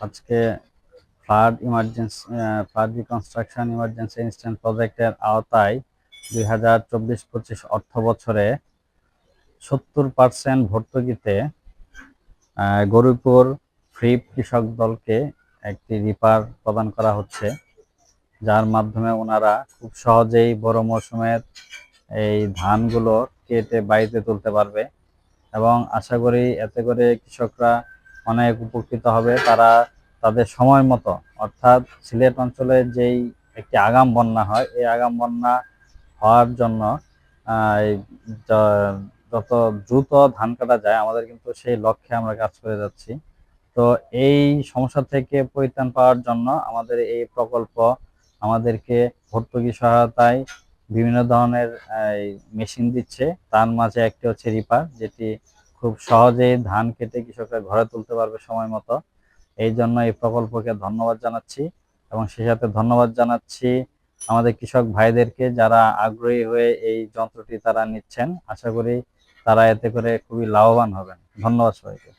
আজকে flood emergency flood reconstruction emergency instant প্রজেক্টের আওতায় দুই হাজার চব্বিশ পঁচিশ অর্থ বছরে সত্তর পার্সেন্ট ভর্তুকিতে গরুপুর ফ্রি কৃষক দলকে একটি রিপার প্রদান করা হচ্ছে, যার মাধ্যমে ওনারা খুব সহজেই বড় মৌসুমের এই ধানগুলো কেটে বাড়িতে তুলতে পারবে। এবং আশা করি এতে করে কৃষকরা অনেক উপকৃত হবে তারা তাদের সময় মতো। অর্থাৎ সিলেট অঞ্চলে যেই একটি আগাম বন্যা হয়, এই আগাম বন্যা হওয়ার জন্য যত দ্রুত ধান কাটা যায়, আমাদের কিন্তু সেই লক্ষ্যে আমরা কাজ করে যাচ্ছি। তো এই সমস্যা থেকে পরিত্রাণ পাওয়ার জন্য আমাদের এই প্রকল্প আমাদেরকে ভর্তুকি সহায়তায় বিভিন্ন ধরনের মেশিন দিচ্ছে। তার মাঝে একটি হচ্ছে রিপার, যেটি খুব সহজেই ধান কেটে কৃষকরা ঘরে তুলতে পারবে সময় মতো। এই জন্য এই প্রকল্পকে ধন্যবাদ জানাচ্ছি এবং সে সাথে ধন্যবাদ জানাচ্ছি আমাদের কৃষক ভাইদেরকে যারা আগ্রহী হয়ে এই যন্ত্রটি তারা নিচ্ছেন। আশা করি তারা এতে করে খুবই লাভবান হবেন। ধন্যবাদ সবাইকে।